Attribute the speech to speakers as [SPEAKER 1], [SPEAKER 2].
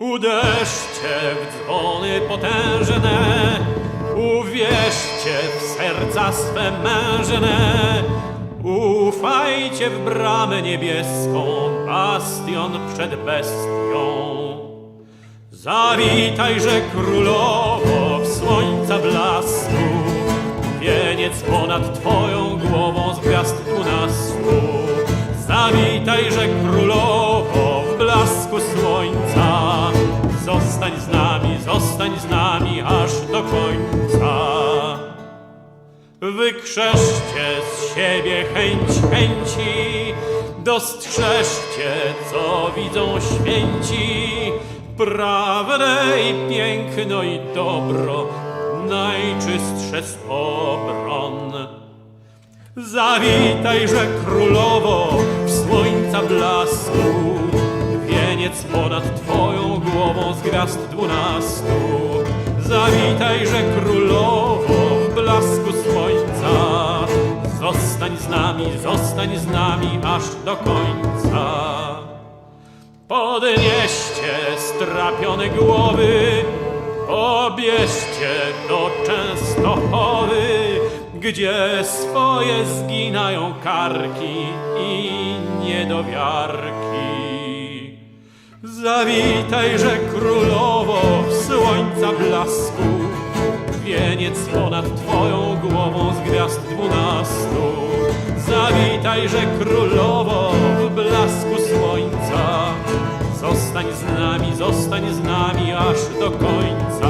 [SPEAKER 1] Uderzcie w dzwony potężne, uwierzcie w serca swe mężne, ufajcie w bramę niebieską, bastion przed bestią. Zawitajże królowo w słońca blasku, wieniec ponad twoją głową z gwiazd dwunastu. Zawitajże królowo nami aż do końca. Wykrzeszcie z siebie chęć chęci, dostrzeżcie, co widzą święci, prawdę i piękno i dobro, najczystsze z obron. Zawitajże królowo w słońca blasku, wieniec ponad twoją głową z gwiazd dwunastu. Zawitajże królowo w blasku słońca, zostań z nami, zostań z nami aż do końca. Podnieście strapione głowy, pobierzcie do Częstochowy, gdzie swoje zginają karki i niedowiarki. Zawitajże królowo w słońca blasku, wieniec ponad twoją głową z gwiazd dwunastu. Zawitajże królowo w blasku słońca, zostań z nami, zostań z nami aż do końca.